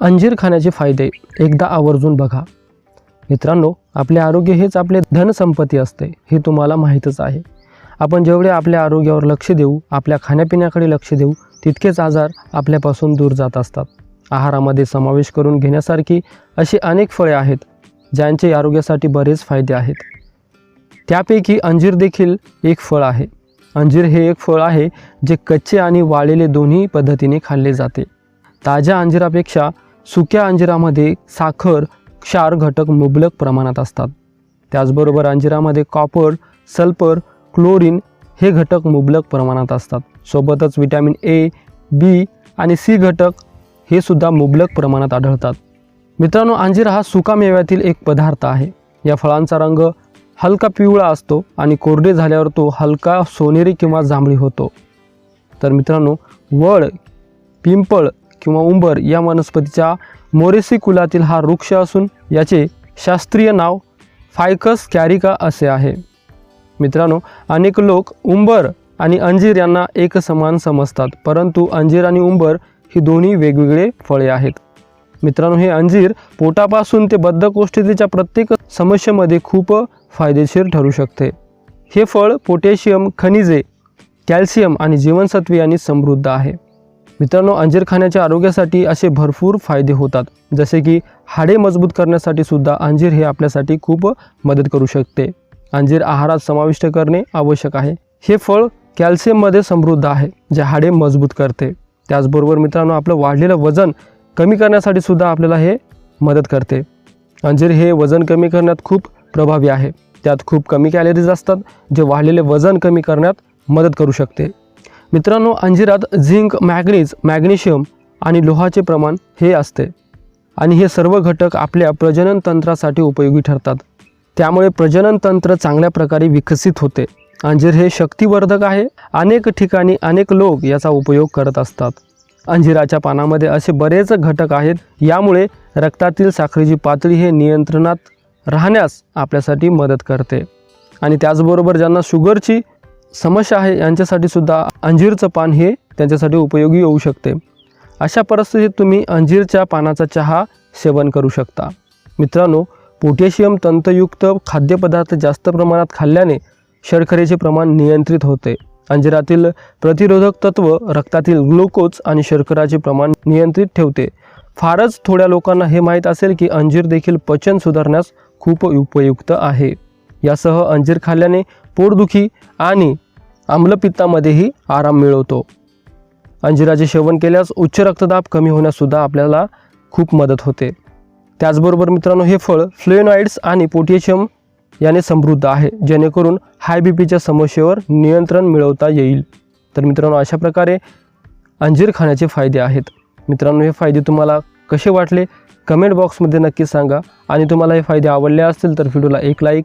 अंजीर खाण्याचे फायदे एकदा आवर्जून बघा. मित्रांनो आपले आरोग्य हेच आपले धनसंपत्ती असते हे तुम्हाला माहीतच आहे. आपण जेवढे आपल्या आरोग्यावर लक्ष देऊ आपल्या खाण्यापिण्याकडे लक्ष देऊ तितकेच आजार आपल्यापासून दूर जात असतात. आहारामध्ये समावेश करून घेण्यासारखी अशी अनेक फळे आहेत ज्यांचे आरोग्यासाठी बरेच फायदे आहेत. त्यापैकी अंजीर देखील एक फळ आहे. अंजीर हे एक फळ आहे जे कच्चे आणि वाळलेले दोन्ही पद्धतीने खाल्ले जाते. ताज्या अंजिरापेक्षा सुक्या अंजिरामध्ये साखर क्षार घटक मुबलक प्रमाणात असतात. त्याचबरोबर अंजिरामध्ये कॉपर सल्फर क्लोरीन हे घटक मुबलक प्रमाणात असतात. सोबतच विटॅमिन ए बी आणि सी घटक हे सुद्धा मुबलक प्रमाणात आढळतात. मित्रांनो अंजीर हा सुका मेव्यातील एक पदार्थ आहे. या फळांचा रंग हलका पिवळा असतो आणि कोरडे झाल्यावर तो हलका सोनेरी किंवा जांभळी होतो. तर मित्रांनो वड पिंपळ किंवा उंबर या वनस्पतीच्या मोरेसी कुलातील हा वृक्ष असून याचे शास्त्रीय नाव फायकस कॅरिका असे आहे. मित्रांनो अनेक लोक उंबर आणि अंजीर यांना एक समान समजतात परंतु अंजीर आणि उंबर ही दोन्ही वेगवेगळे फळे आहेत. मित्रांनो हे अंजीर पोटापासून ते बद्धकोष्ठतेच्या प्रत्येक समस्येमध्ये खूप फायदेशीर ठरू शकते. हे फळ पोटॅशियम खनिजे कॅल्शियम आणि जीवनसत्वे यांनी समृद्ध आहे. मित्रांनो अंजीर खाण्याच्या आरोग्यासाठी असे भरपूर फायदे होतात. जसे की हाडे मजबूत करण्यासाठी सुद्धा अंजीर हे आपल्यासाठी खूप मदत करू शकते. अंजीर आहारात समाविष्ट करणे आवश्यक आहे. हे फळ कॅल्शियममध्ये समृद्ध आहे जे हाडे मजबूत करते. त्याचबरोबर मित्रांनो आपलं वाढलेलं वजन कमी करण्यासाठी सुद्धा आपल्याला हे मदत करते. अंजीर हे वजन कमी करण्यात खूप प्रभावी आहे. त्यात खूप कमी कॅलरीज असतात जे वाढलेले वजन कमी करण्यात मदत करू शकते. मित्रांनो अंजिरात झिंक मॅग्नीज मॅग्नेशियम आणि लोहाचे प्रमाण हे असते. आणि हे सर्व घटक आपल्या प्रजनन तंत्रासाठी उपयोगी ठरतात. त्यामुळे प्रजनन तंत्र चांगल्या प्रकारे विकसित होते. अंजीर हे शक्तिवर्धक आहे. अनेक ठिकाणी अनेक लोक याचा उपयोग करत असतात. अंजिराच्या पानामध्ये असे बरेच घटक आहेत. यामुळे रक्तातील साखरेची पातळी हे नियंत्रणात राहण्यास आपल्यासाठी मदत करते. आणि त्याचबरोबर ज्यांना शुगरची समस्या आहे यांच्यासाठी सुद्धा अंजीरचं पान हे त्यांच्यासाठी उपयोगी येऊ शकते. अशा परिस्थितीत तुम्ही अंजीरच्या पानाचा चहा सेवन करू शकता. मित्रांनो पोटॅशियम तंतयुक्त खाद्यपदार्थ जास्त प्रमाणात खाल्ल्याने शर्करेचे प्रमाण नियंत्रित होते. अंजिरातील प्रतिरोधक तत्व रक्तातील ग्लुकोज आणि शर्कराचे प्रमाण नियंत्रित ठेवते. फारच थोड्या लोकांना हे माहीत असेल की अंजीर देखील पचन सुधारण्यास खूप उपयुक्त आहे. यासह अंजीर खाल्ल्याने पोटदुखी आणि आम्लपित्तामध्येही आराम मिळवतो. अंजिराचे सेवन केल्यास उच्च रक्तदाब कमी होण्याससुद्धा आपल्याला खूप मदत होते. त्याचबरोबर मित्रांनो हे फळ फ्लेनॉइड्स आणि पोटॅशियम याने समृद्ध आहे जेणेकरून हाय बी पीच्या समस्येवर नियंत्रण मिळवता येईल. तर मित्रांनो अशा प्रकारे अंजीर खाण्याचे फायदे आहेत. मित्रांनो हे फायदे तुम्हाला कसे वाटले? कमेंट बॉक्समध्ये नक्की सांगा. आणि तुम्हाला हे फायदे आवडले असतील तर व्हिडिओला एक लाईक